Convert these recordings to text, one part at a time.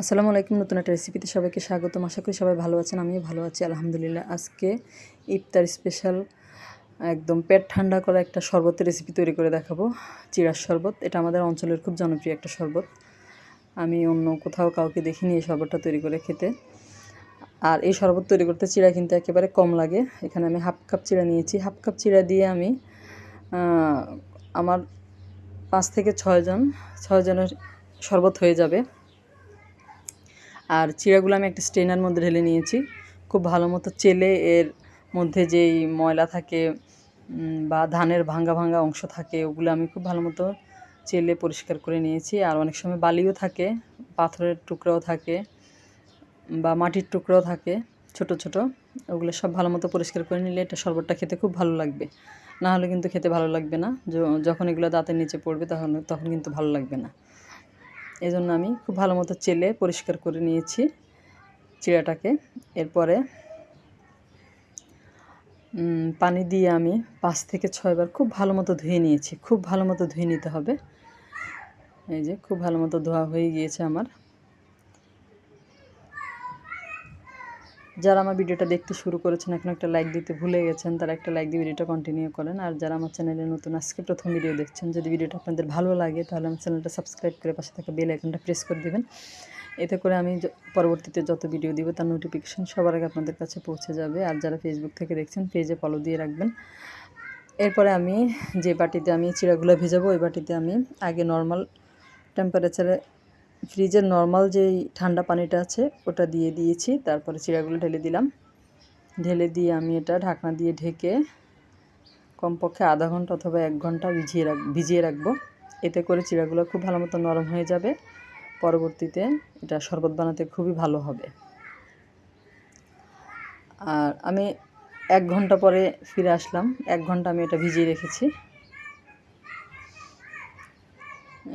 আসসালামু আলাইকুম, নতুন একটা রেসিপিতে সবাইকে স্বাগতম। আশা করি সবাই ভালো আছেন, আমিও ভালো আছি, আলহামদুলিল্লাহ। আজকে ইফতার স্পেশাল একদম পেট ঠান্ডা করা একটা শরবতের রেসিপি তৈরি করে দেখাবো। চিড়ার শরবত, এটা আমাদের অঞ্চলের খুব জনপ্রিয় একটা শরবত। আমি অন্য কোথাও কাউকে দেখিনি এই শরবতটা তৈরি করে খেতে। আর এই শরবত তৈরি করতে চিড়া কিন্তু একেবারে কম লাগে। এখানে আমি হাফ কাপ চিড়া নিয়েছি। হাফ কাপ চিড়া দিয়ে আমি আমার পাঁচ থেকে ছয়জন, ছয়জনের শরবত হয়ে যাবে। আর চিড়াগুলো আমি একটা স্টেনার মধ্যে ঢেলে নিয়েছি। খুব ভালো মতো চেলে এর মধ্যে যেই ময়লা থাকে বা ধানের ভাঙ্গা ভাঙ্গা অংশ থাকে, ওগুলো আমি খুব ভালো মতো চেলে পরিষ্কার করে নিয়েছি। আর অনেক সময় বালিও থাকে, পাথরের টুকরাও থাকে, বা মাটির টুকরাও থাকে, ছোট ছোট। ওগুলো সব ভালো মতো পরিষ্কার করে নিলে এটা শরবতটা খেতে খুব ভালো লাগবে। না হলে কিন্তু খেতে ভালো লাগবে না। যখন এগুলো দাঁতের নিচে পড়বে তখন তখন কিন্তু ভালো লাগবে না। জন্য আমি খুব ভালো মতো চেলে পরিষ্কার করে নিয়েছি চিড়াটাকে। এরপরে পানি দিয়ে আমি পাঁচ থেকে ছয়বার খুব ভালো মতো ধুয়ে নিয়েছি। খুব ভালো মতো ধুয়ে নিতে হবে। এই যে, খুব ভালো মতো ধোয়া হয়ে গিয়েছে আমার। যারা আমার ভিডিওটা দেখতে শুরু করেছেন, এখন একটা লাইক দিতে ভুলে গেছেন, তারা একটা লাইক দিয়ে ভিডিওটা কন্টিনিউ করেন। আর যারা আমার চ্যানেলে নতুন, আজকে প্রথম ভিডিও দেখছেন, যদি ভিডিওটা আপনাদের ভালো লাগে, তাহলে আমার চ্যানেলটা সাবস্ক্রাইব করে পাশে থাকা বেল আইকনটা প্রেস করে দেবেন। এতে করে আমি পরবর্তীতে যত ভিডিও দিব, তার নোটিফিকেশান সবার আগে আপনাদের কাছে পৌঁছে যাবে। আর যারা ফেসবুক থেকে দেখছেন পেজে ফলো দিয়ে রাখবেন। এরপরে আমি যে বাটিতে আমি চিড়াগুলো ভেজাবো, ওই বাটিতে আমি আগে নর্মাল টেম্পারেচারে ফ্রিজের নর্মাল যেই ঠান্ডা পানিটা আছে, ওটা দিয়ে দিয়েছি। তারপরে চিড়াগুলো ঢেলে দিলাম। ঢেলে দিয়ে আমি এটা ঢাকনা দিয়ে ঢেকে কমপক্ষে আধা ঘণ্টা অথবা এক ঘণ্টা ভিজিয়ে রাখ ভিজিয়ে রাখব। এতে করে চিড়াগুলো খুব ভালো মতো নরম হয়ে যাবে। পরবর্তীতে এটা শরবত বানাতে খুবই ভালো হবে। আর আমি এক ঘণ্টা পরে ফিরে আসলাম। এক ঘণ্টা আমি এটা ভিজিয়ে রেখেছি।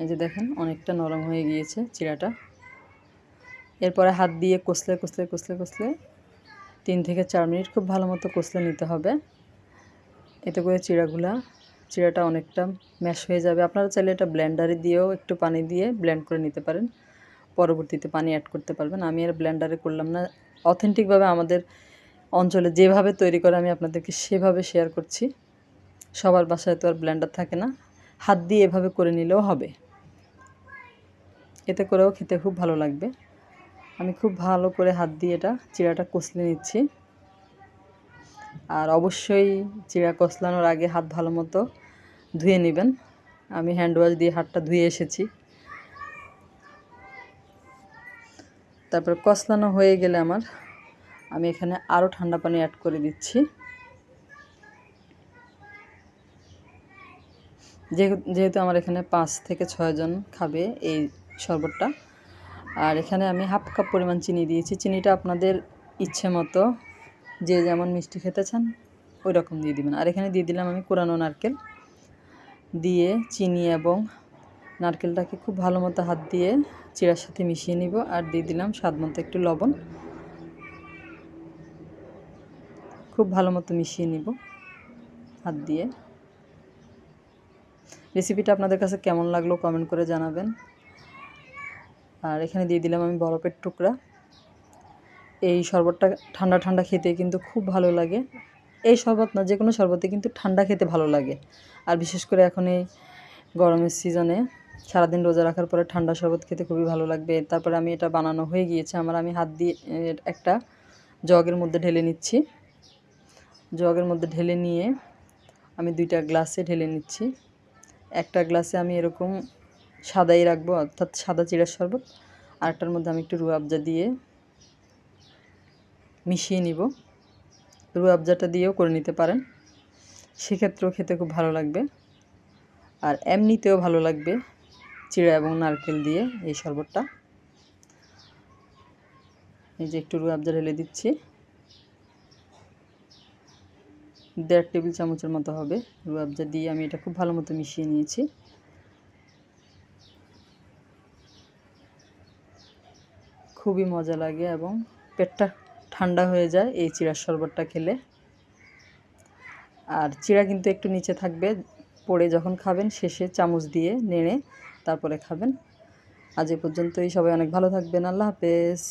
এই যে দেখেন, অনেকটা নরম হয়ে গিয়েছে চিড়াটা এরপরে হাত দিয়ে কষলে কষলে কষলে কষলে তিন থেকে চার মিনিট খুব ভালো মতো কষলে নিতে হবে। এতে করে চিড়াগুলা চিড়াটা অনেকটা ম্যাশ হয়ে যাবে। আপনারা চাইলে এটা ব্লেন্ডারে দিয়েও একটু পানি দিয়ে ব্লেন্ড করে নিতে পারেন। পরবর্তীতে পানি অ্যাড করতে পারবেন। আমি আর ব্লেন্ডারে করলাম না। অথেন্টিকভাবে আমাদের অঞ্চলে যেভাবে তৈরি করে আমি আপনাদেরকে সেভাবে শেয়ার করছি। সবার বাসায় তো আর ব্লেন্ডার থাকে না। হাত দিয়ে এভাবে করে নিলেও হবে। এতে করেও খেতে খুব ভালো লাগবে। আমি খুব ভালো করে হাত দিয়ে এটা চিড়াটা কষলে নিচ্ছি। আর অবশ্যই চিড়া কষলানোর আগে হাত ভালো মতো ধুয়ে নেবেন। আমি হ্যান্ড ওয়াশ দিয়ে হাতটা ধুয়ে এসেছি। তারপর কষলানো হয়ে গেলে আমার আমি এখানে আরও ঠান্ডা পানি অ্যাড করে দিচ্ছি। যেহেতু আমার এখানে পাঁচ থেকে ছয়জন খাবে এই শরবতটা। আর এখানে আমি হাফ কাপ পরিমাণ চিনি দিয়েছি। চিনিটা আপনাদের ইচ্ছে মতো যে যেমন মিষ্টি খেতে চান ওই রকম দিয়ে দিবেন। আর এখানে দিয়ে দিলাম আমি কোরানো নারকেল। দিয়ে চিনি এবং নারকেলটাকে খুব ভালো মতো হাত দিয়ে চিড়ার সাথে মিশিয়ে নিব। আর দিয়ে দিলাম স্বাদ মতো একটু লবণ। খুব ভালো মতো মিশিয়ে নিব হাত দিয়ে। রেসিপিটা আপনাদের কাছে কেমন লাগল কমেন্ট করে জানাবেন। আর এখানে দিয়ে দিলাম আমি বরফের টুকরা। এই শরবতটা ঠান্ডা ঠান্ডা খেতে কিন্তু খুব ভালো লাগে। এই শরবত না যে কোনো শরবতে কিন্তু ঠান্ডা খেতে ভালো লাগে। আর বিশেষ করে এখন এই গরমের সিজনে সারাদিন রোজা রাখার পরে ঠান্ডা শরবত খেতে খুবই ভালো লাগবে। তারপরে আমি এটা বানানো হয়ে গিয়েছে, আমার আমি হাত দিয়ে একটা জগের মধ্যে ঢেলে নিচ্ছি। জগের মধ্যে ঢেলে নিয়ে আমি দুইটা গ্লাসে ঢেলে নিচ্ছি। একটা গ্লাসে আমি এরকম সাদাই রাখব, অর্থাৎ সাদা চিড়ার শরবত। আরেকটার মধ্যে আমি একটু রুয়াবজা দিয়ে মিশিয়ে নিব। রুয়াবজাটা দিয়েও করে নিতে পারেন। সেক্ষেত্রেও খেতে খুব ভালো লাগবে। আর এমনিতেও ভালো লাগবে চিড়া এবং নারকেল দিয়ে এই শরবতটা। এই যে একটু রুয়াবজা ঢেলে দিচ্ছি। দেড় টেবিল চামচের মতো হবে। রুয়াবজা দিয়ে আমি এটা খুব ভালো মতো মিশিয়ে নিয়েছি। খুবই মজা লাগে এবং পেটটা ঠান্ডা হয়ে যায় এই চিড়ার শরবতটা খেলে। আর চিড়া কিন্তু একটু নিচে থাকবে, পড়ে যখন খাবেন শেষে চামচ দিয়ে নেড়ে তারপরে খাবেন। আজ এ পর্যন্তই, সবাই অনেক ভালো থাকবেন, আল্লাহ হাফেজ।